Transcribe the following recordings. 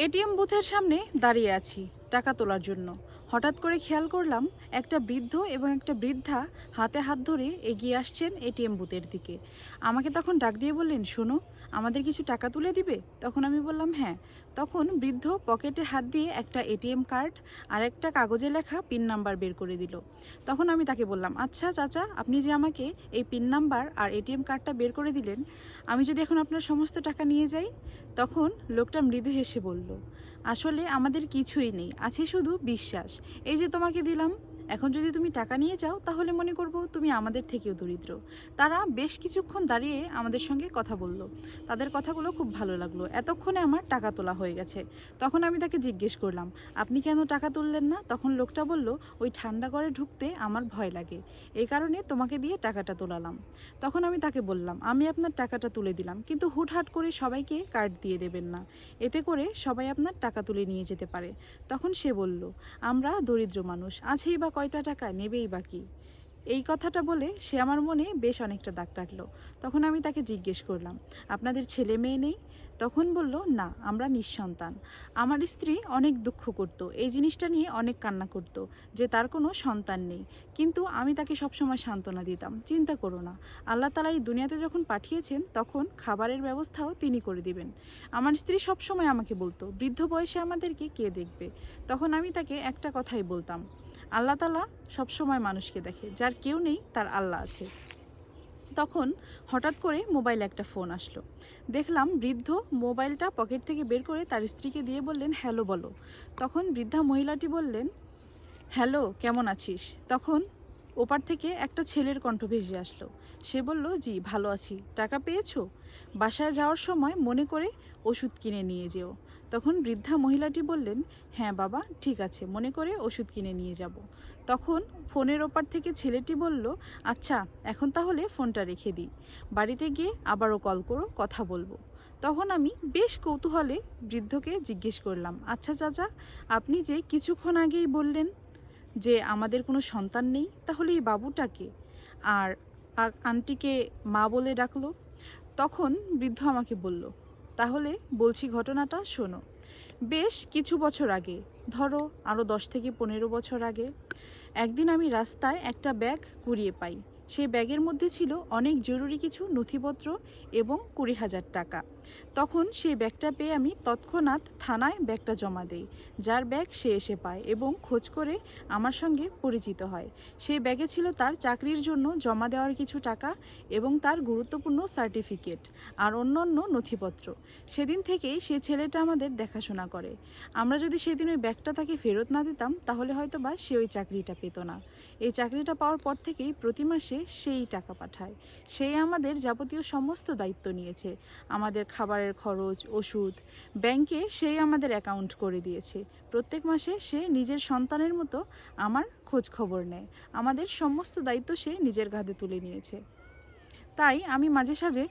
ATM বুথের সামনে দাঁড়িয়ে আছি টাকা তোলার জন্য। হঠাৎ করে খেয়াল করলাম একটা বৃদ্ধ এবং একটা বৃদ্ধা হাতে হাত ধরে এগিয়ে আসছেন এটিএম বুথের দিকে। আমাকে তখন ডাক দিয়ে বললেন, শোনো, আমাদের কিছু টাকা তুলে দিবে? তখন আমি বললাম হ্যাঁ। তখন বৃদ্ধ পকেটে হাত দিয়ে একটা এটিএম কার্ড আর একটা কাগজে লেখা পিন নাম্বার বের করে দিল। তখন আমি তাকে বললাম আচ্ছা চাচা, আপনি যে আমাকে এই পিন নাম্বার আর এটিএম কার্ডটা বের করে দিলেন, আমি যদি এখন আপনার সমস্ত টাকা নিয়ে যাই? তখন লোকটা মৃদু হেসে বলল আসলে আমাদের কিছুই নেই আছে শুধু বিশ্বাস। এই যে তোমাকে দিলাম এখন যদি তুমি টাকা নিয়ে যাও, তাহলে মনে করব তুমি আমাদের থেকেও দরিদ্র। তারা বেশ কিছুক্ষণ দাঁড়িয়ে আমাদের সঙ্গে কথা বলল। তাদের কথাগুলো খুব ভালো লাগল। এতক্ষণে আমার টাকা তোলা হয়ে গেছে। তখন আমি তাকে জিজ্ঞেস করলাম, আপনি কেন টাকা তুললেন না? তখন লোকটা বলল, ওই ঠান্ডা ঘরে ঢুকতে আমার ভয় লাগে। এই কারণে তোমাকে দিয়ে টাকাটা তোলালাম। তখন আমি তাকে বললাম, আমি আপনার টাকাটা তুলে দিলাম, কিন্তু হুটহাট করে সবাইকে কার্ড দিয়ে দেবেন না। এতে করে সবাই আপনার টাকা তুলে নিয়ে যেতে পারে। তখন সে বলল, আমরা দরিদ্র মানুষ। আছেই বা কয়টা টাকা নেবেই বাকি এই কথাটা বলে সে আমার মনে বেশ অনেকটা দাগ কাটলো। তখন আমি তাকে জিজ্ঞেস করলাম, আপনাদের ছেলে মেয়ে নেই? তখন বলল, না, আমরা নিঃসন্তান। আমার স্ত্রী অনেক দুঃখ করত, এই জিনিসটা নিয়ে অনেক কান্না করত, যে তার কোনো সন্তান নেই। কিন্তু আমি তাকে সবসময় সান্ত্বনা দিতাম, চিন্তা করো না। আল্লাহ তালা এই দুনিয়াতে যখন পাঠিয়েছেন, তখন খাবারের ব্যবস্থাও তিনি করে দিবেন। আমার স্ত্রী সবসময় আমাকে বলতো, বৃদ্ধ বয়সে আমাদেরকে কে দেখবে? তখন আমি তাকে একটা কথাই বলতাম আল্লাহ তালা সবসময় মানুষকে দেখে, যার কেউ নেই তার আল্লাহ আছে। তখন হঠাৎ করে মোবাইলে একটা ফোন আসলো। দেখলাম বৃদ্ধ মোবাইলটা পকেট থেকে বের করে তার স্ত্রীকে দিয়ে বললেন, হ্যালো বলো। তখন বৃদ্ধা মহিলাটি বললেন, হ্যালো, কেমন আছিস? তখন ওপার থেকে একটা ছেলের কণ্ঠ ভেসে আসলো। সে বলল, জি, ভালো আছি। টাকা পেয়েছ? বাসায় যাওয়ার সময় মনে করে ওষুধ কিনে নিয়ে যেও। তখন বৃদ্ধা মহিলাটি বললেন হ্যাঁ বাবা, ঠিক আছে, মনে করে ওষুধ কিনে নিয়ে যাব। তখন ফোনের ওপার থেকে ছেলেটি বলল আচ্ছা এখন তাহলে ফোনটা রেখে দিই। বাড়িতে গিয়ে আবারও কল করো, কথা বলব। তখন আমি বেশ কৌতূহলে বৃদ্ধকে জিজ্ঞেস করলাম আচ্ছা চাচা, আপনি যে কিছুক্ষণ আগেই বললেন যে আমাদের কোনো সন্তান নেই, তাহলে এই বাবুটাকে আর আন্টিকে মা বলে ডাকলো। তখন বৃদ্ধ আমাকে বলল, তাহলে বলছি ঘটনাটা শোনো। বেশ কিছু বছর আগে, ধরো আরও দশ থেকে পনেরো বছর আগে, একদিন আমি রাস্তায় একটা ব্যাগ কুড়িয়ে পাই। সেই ব্যাগের মধ্যে ছিল অনেক জরুরি কিছু নথিপত্র এবং কুড়ি হাজার টাকা। তখন সেই ব্যাগটা পেয়ে আমি তৎক্ষণাৎ থানায় ব্যাগটা জমা দেই, যার ব্যাগ সে এসে পায় এবং খোঁজ করে আমার সঙ্গে পরিচিত হয়। সেই ব্যাগে ছিল তার চাকরির জন্য জমা দেওয়ার কিছু টাকা এবং তার গুরুত্বপূর্ণ সার্টিফিকেট আর অন্যান্য নথিপত্র। সেদিন থেকেই সে ছেলেটা আমাদের দেখাশোনা করে। আমরা যদি সেদিন ওই ব্যাগটা তাকে ফেরত না দিতাম, তাহলে হয়তো বা সে ওই চাকরিটা পেত না। এই চাকরিটা পাওয়ার পর থেকেই প্রতি মাসে সেই টাকা পাঠায়। সে আমাদের যাবতীয় সমস্ত দায়িত্ব নিয়েছে। আমাদের খাবারের খরচ, ওষুধ, ব্যাংকে সেই আমাদের অ্যাকাউন্ট করে দিয়েছে। প্রত্যেক মাসে সে নিজের সন্তানের মতো আমার খোঁজ খবর নেয়। আমাদের সমস্ত দায়িত্ব সে নিজের ঘাতে তুলে নিয়েছে। তাই আমি মাঝে সাঝে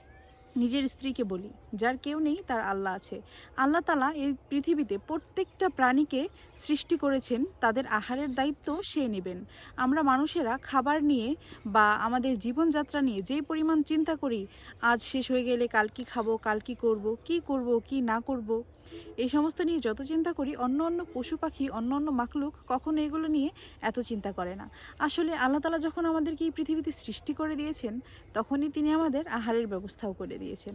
নিজের স্ত্রীকে বলি, যার কেউ নেই, তার আল্লাহ আছে। আল্লাহ তালা এই পৃথিবীতে প্রত্যেকটা প্রাণীকে সৃষ্টি করেছেন, তাদের আহারের দায়িত্ব সে নেবেন। আমরা মানুষেরা খাবার নিয়ে বা আমাদের জীবনযাত্রা নিয়ে যেই পরিমাণ চিন্তা করি, আজ শেষ হয়ে গেলে কাল কি খাব, কাল কি করব কি করব, কি না করব এই সমস্ত নিয়ে যত চিন্তা করি, অন্য অন্য পশু পাখি, অন্য অন্য মাকলুক কখনো এগুলো নিয়ে এত চিন্তা করে না। আসলে আল্লাহ তালা যখন আমাদেরকে এই পৃথিবীতে সৃষ্টি করে দিয়েছেন, তখনই তিনি আমাদের আহারের ব্যবস্থাও করে দিয়েছেন।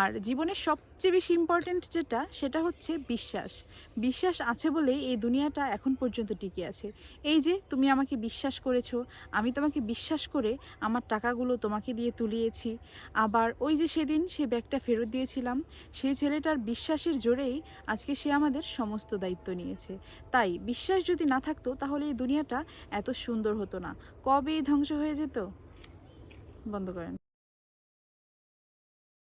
আর জীবনের সবচেয়ে বেশি ইম্পর্ট্যান্ট যেটা, সেটা হচ্ছে বিশ্বাস। বিশ্বাস আছে বলেই এই দুনিয়াটা এখন পর্যন্ত টিকে আছে। এই যে তুমি আমাকে বিশ্বাস করেছ, আমি তোমাকে বিশ্বাস করে আমার টাকাগুলো তোমাকে দিয়ে তুলিয়েছি। আবার ওই যে সেদিন সে ব্যাগটা ফেরত দিয়েছিলাম, সেই ছেলেটার বিশ্বাসের জোরেই আজকে সে আমাদের সমস্ত দায়িত্ব নিয়েছে। তাই বিশ্বাস যদি না থাকতো তাহলে এই দুনিয়াটা এত সুন্দর হতো না। কবেই ধ্বংস হয়ে যেত? বন্ধ করেন।